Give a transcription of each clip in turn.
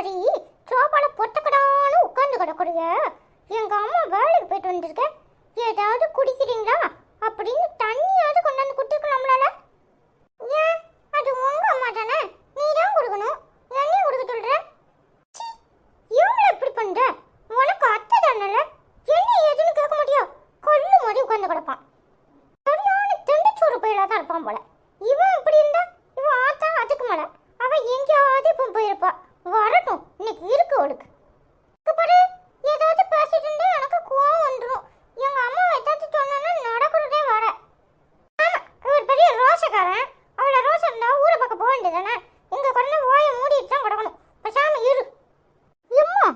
மாதிரி சோபால பொத்தக்கடான்னு உட்கார்ந்து கிடக்குறிய. எங்க அம்மா வேலைக்கு போயிட்டு வந்திருக்க. ஏதாவது குடிக்கிறீங்களா? அப்படின்னு தண்ணியாவது கொண்டாந்து கொடுத்துருக்கலாம்ல ஏன்? அது உங்க அம்மா தானே. நீ தான் கொடுக்கணும். என்ன கொடுக்க சொல்ற? பாரு ஏதாவது பேசிட்டு இருந்தா எனக்கு கோவம் வந்துடும் எங்க அம்மா ஏதாவது சொன்னா நடக்கிறதே வர. ஆமா பெரிய ரோஷக்காரன். அவளை ரோஷம் இருந்தா ஊரை பக்கம் போக வேண்டியதானே இங்க கொண்டு ஓய மூடிட்டு தான் கிடக்கணும். பேசாம இரு. எம்மா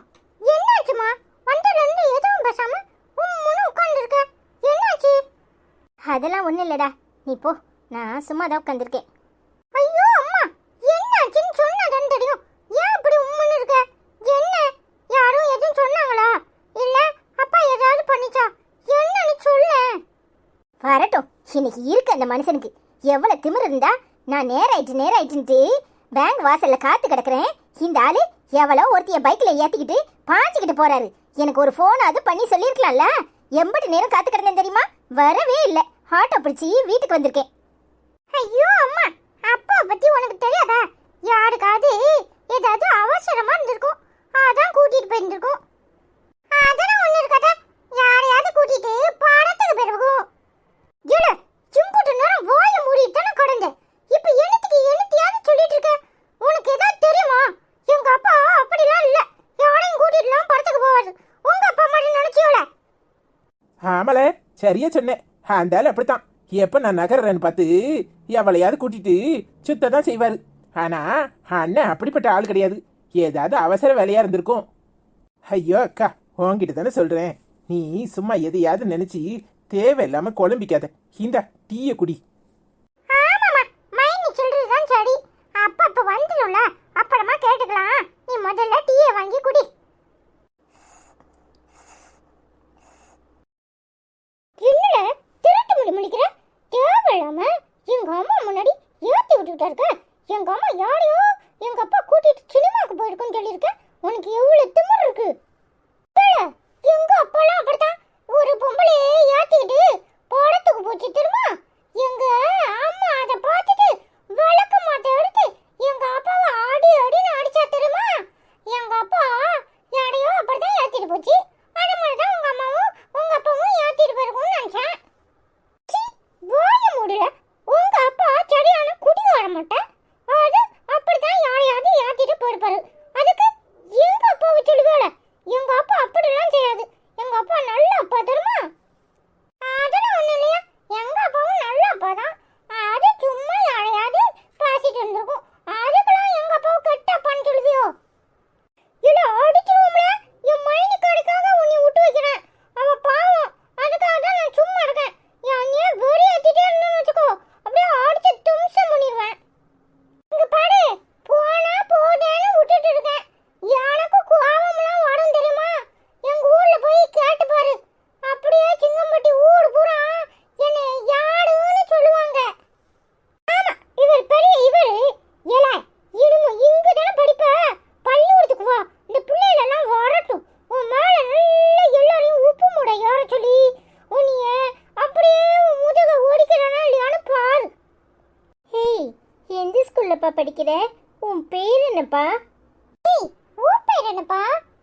என்னாச்சுமா வந்ததுல இருந்து எதுவும் பேசாம உம்முன்னு உட்காந்துருக்க என்னாச்சு? அதெல்லாம் ஒன்றும் இல்லைடா. நீ போ. நான் சும்மா தான் உட்காந்துருக்கேன் ஐயோ அம்மா என்னாச்சுன்னு சொன்னாதான் தெரியும் ஏன் இப்படி உம்முன்னு இருக்க என்ன யாரும் எதுவும் சொன்னாங்களா இல்ல அப்பா ஏதாவது பண்ணிச்சா என்னன்னு சொல்ல வரட்டும். இன்னைக்கு இருக்கு அந்த மனுஷனுக்கு. எவ்வளவு திமிர் இருந்தா நான் நேராயிட்டு நேராயிட்டுன்ட்டு பேங்க் வாசல்ல காத்து கிடக்குறேன். இந்த ஆளு எவ்வளோ ஒருத்திய பைக்ல ஏத்திக்கிட்டு பாஞ்சிக்கிட்டு போறாரு. எனக்கு ஒரு ஃபோன் அது பண்ணி சொல்லியிருக்கலாம்ல. எம்பட்டு நேரம் காத்து கிடந்தேன் தெரியுமா? வரவே இல்லை. ஆட்டோ பிடிச்சி வீட்டுக்கு வந்திருக்கேன். ஐயோ அம்மா அப்பா பத்தி உனக்கு தெரியாதா? யாருக்காவது ஏதாவது அவசரமா இருந்திருக்கும். அதான் கூட்டிட்டு போயிருந்திருக்கும். அதெல்லாம் ஒண்ணு இருக்காதா? யாரையாவது கூட்டிட்டு படத்துக்கு போயிருக்கும் இல்ல சிம்புட்டு நேரம் வாய மூடிட்டு தானே கடந்த இப்ப என்னத்துக்கு என்னத்தையாவது சொல்லிட்டு இருக்க உனக்கு ஏதாவது தெரியுமா எங்க அப்பா அப்படிலாம் இல்ல யாரையும் கூட்டிட்டுலாம் படத்துக்கு போவாரு உங்க அப்பா மாதிரி நினைச்சியோல ஆமலே சரியா சொன்னேன். அந்தாலும் அப்படித்தான். எப்போ நான் நகர்றேன்னு பார்த்து எவளையாவது கூட்டிட்டு சுத்த தான் செய்வார். ஆனால் அண்ணன் அப்படிப்பட்ட ஆள் கிடையாது. ஏதாவது அவசர வேலையாக இருந்திருக்கும். ஐயோ அக்கா உன்கிட்ட தானே சொல்கிறேன் நீ சும்மா எதையாவது நினச்சி தேவையில்லாம குழம்பிக்காத. இந்த டீய குடி. ஆமாம்மா சரி. அப்பா அப்ப வந்துடும்ல அப்புறமா கேட்டுக்கலாம். நீ முதல்ல டீயை வாங்கி குடி. ஏத்தி இருக்க எங்க அம்மா யாரையோ எங்க அப்பா கூட்டிட்டு சினிமாக்கு போயிருக்குன்னு சொல்லியிருக்க? உனக்கு எவ்வளவு திமிரு இருக்கு. எங்க அப்பாலாம் அப்படித்தான். ஒரு பொம்பளையே ஏத்திக்கிட்டு படத்துக்கு போச்சு தெரியுமா? எங்க அம்மா அதை பார்த்துட்டு வழக்கமா மாட்டை எடுத்து எங்க அப்பாவை அடி அடின்னு அடிச்சா தெரியுமா எங்க அப்பா யாரையோ அப்படிதான் ஏத்திட்டு போச்சு அது மாதிரி தான் உங்க அம்மாவும் உங்க அப்பாவும் ஏத்திட்டு போயிருக்கும்னு நினைச்சேன் சீ, வாய மூடல உங்க அப்பா சரியான குடி வர மாட்டேன் அது அப்படிதான் யாரையாவது ஏத்திட்டு போயிருப்பாரு அதுக்கு எங்க அப்பாவை சொல்லுவேல எங்க அப்பா அப்படிலாம் செய்யாது எங்க அப்பா நல்ல அப்பா தெரியுமா அதெல்லாம் ஒண்ணும் இல்லையா எங்க அப்பாவும் நல்ல அப்பா தான் அது சும்மா யாரையாவது பேசிட்டு இருந்திருக்கும் அதுக்கெல்லாம் எங்க அப்பாவை கெட்ட அப்பான்னு சொல்லுவியோ இல்ல அடிச்சிருவோம்ல என் மைனிக்காடுக்காக உன்னை விட்டு வைக்கிறேன் அவ பாவம் அதுக்காக தான் நான் சும்மா இருக்கேன் என்னையே வெறி ஏத்திட்டே இருந்தேன்னு வச்சுக்கோ அப்படியே அடிச்சு தும்சம் பண்ணிடுவேன் இங்க பாரு போனா போதேன்னு விட்டுட்டு இருக்கேன் எனக்கு கோவம்லாம் வரும் தெரியுமா எங்க ஊர்ல போய் கேட்டு பாரு அப்படியே சிங்கம்பட்டி ஊர் பூரா என்னை யாருன்னு சொல்லுவாங்க ஆமா இவர் பெரிய இவர் ஏல இனிமே இங்க தானே படிப்ப பள்ளிக்கூடத்துக்கு வா இந்த பிள்ளைகள் எல்லாம் வரட்டும் உன் மேல நல்லா எல்லாரையும் உப்பு மூட ஏற சொல்லி உன்னைய அப்படியே உன் முதுக ஓடிக்கிறானா இல்லையான்னு பாரு ஏய் எந்த ஸ்கூல்லப்பா படிக்கிற உன் பேர் என்னப்பா? ஏய் உன் பேர் என்னப்பா?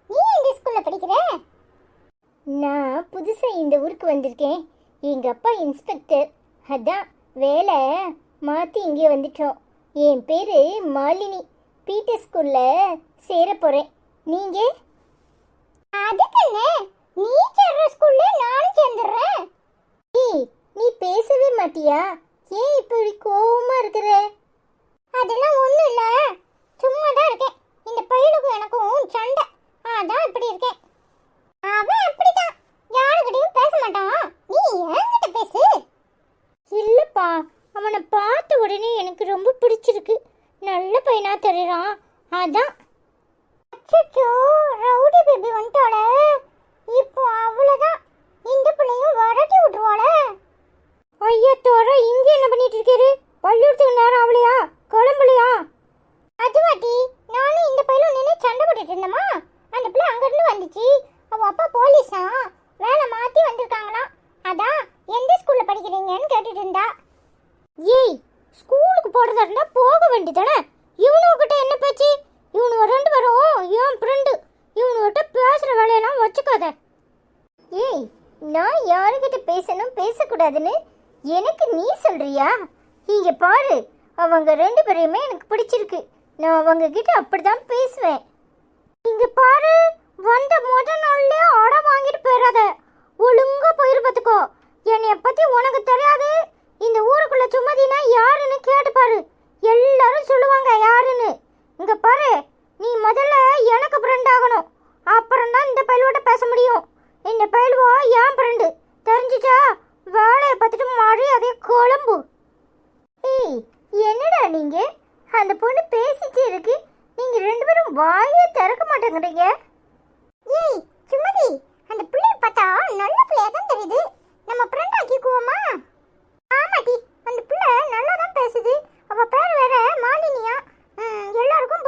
நீ எந்த ஸ்கூல்ல படிக்கிற? நான் புதுசா இந்த ஊருக்கு வந்திருக்கேன். எங்க அப்பா இன்ஸ்பெக்டர் அதான் வேலை மாத்தி இங்கே வந்துட்டோம். என் பேரு மாலினி. பீட்டர் ஸ்கூல்ல சேர போறேன். நீங்க? அதுக்கு என்ன நீ சேர்ற ஸ்கூல்ல நானும் சேர்ந்துடுறேன். ஏய் நீ பேசவே மாட்டியா? ஏன் இப்படி கோவமா இருக்கிற? அதெல்லாம் ஒண்ணும் இல்ல. சும்மா தான் இருக்கேன். இந்த பையனுக்கும் எனக்கும் சண்டை. அதான் இப்படி இருக்கேன். அவன் அப்படிதான் யாருக்கிட்டையும் பேச மாட்டான். நீ என்கிட்ட பேசு. இல்லைப்பா அவனை பார்த்த உடனே எனக்கு ரொம்ப பிடிச்சிருக்கு. நல்ல பையனா தெரியறான். அதான் இருந்தா ஏய் ஸ்கூலுக்கு போறதா இருந்தா போக வேண்டியதானே? இவனுக்கிட்ட என்ன பேச்சு? இவனு ரெண்டு பேரும் என் ஃப்ரெண்டு இவனுகிட்ட பேசுகிற வேலையெல்லாம் வச்சுக்காத. ஏய் நான் யாருக்கிட்ட பேசணும் பேசக்கூடாதுன்னு எனக்கு நீ சொல்றியா? இங்கே பாரு அவங்க ரெண்டு பேரையுமே எனக்கு பிடிச்சிருக்கு. நான் அவங்க கிட்ட அப்படிதான் பேசுவேன். இங்க பாரு வந்த முத நாள்லயே அடம் வாங்கிட்டு போயிடாத ஒழுங்கா போயிரு பார்த்துக்கோ என்னைய பத்தி உனக்கு தெரியாது. இந்த ஊருக்குள்ள சுமதினா யாருன்னு கேட்டு பாரு. எல்லாரும் சொல்லுவாங்க யாருன்னு. இங்க பாரு நீ முதல்ல எனக்கு ஃப்ரெண்ட் ஆகணும். அப்புறம் தான் இந்த பயல்வோட பேச முடியும். இந்த பயல்வோ என் ஃப்ரெண்டு தெரிஞ்சுச்சா? வேலையை பார்த்துட்டு மரியாதையை குழம்பு ஏய் என்னடா நீங்க? அந்த பொண்ணு பேசிட்டு இருக்கு. நீங்க ரெண்டு பேரும் வாயே திறக்க மாட்டேங்கிறீங்க. ஏய் சுமதி அந்த பிள்ளைய பார்த்தா நல்ல பிள்ளையா தான் தெரியுது. நம்ம ஃப்ரெண்ட் ஆக்கிக்குவோமா? ஆமாட்டி அந்த பிள்ளை நல்லா தான் பேசுது. அவள் பேர் வேற மாலினியா. எல்லாருக்கும்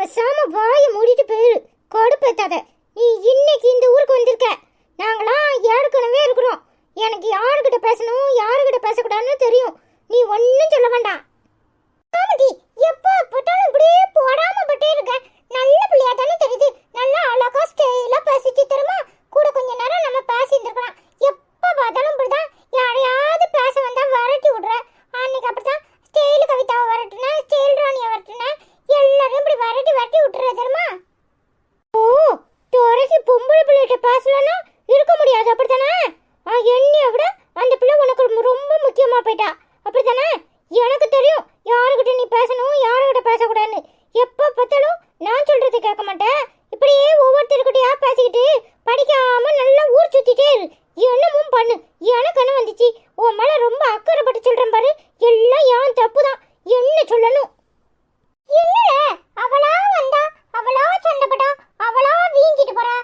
பேசாம வாய மூடிட்டு போயிரு. கடுப்பேத்தாத நீ இன்னைக்கு இந்த ஊருக்கு வந்திருக்க. நாங்களாம் ஏற்கனவே இருக்கிறோம். எனக்கு யாருக்கிட்ட பேசணும் யாருக்கிட்ட பேசக்கூடாதுன்னு தெரியும். நீ ஒன்றும் சொல்ல வேண்டாம். காமதி எப்போ போட்டாலும் இப்படியே போடாம பேசலன்னா இருக்க முடியாது அப்படித்தானே? என்னைய விட அந்த பிள்ளை உனக்கு ரொம்ப முக்கியமாக போயிட்டா. அப்படித்தானே? எனக்கு தெரியும் யாருக்கிட்ட நீ பேசணும் யாருக்கிட்ட பேசக்கூடாதுன்னு. எப்போ பார்த்தாலும் நான் சொல்கிறது கேட்க மாட்டேன். இப்படியே ஒவ்வொருத்தருக்கிட்டயா பேசிக்கிட்டு படிக்காமல் நல்லா ஊர் சுற்றிட்டே இரு. என்னமும் பண்ணு. எனக்கு என்ன வந்துச்சு? உன் மேலே ரொம்ப அக்கறைப்பட்டு சொல்கிறேன் பாரு. எல்லாம் ஏன் தப்பு தான் என்ன சொல்லணும்? இல்லை அவளா வந்தா? அவளா சண்டைப்பட்டா? அவளா வீங்கிட்டு போறா?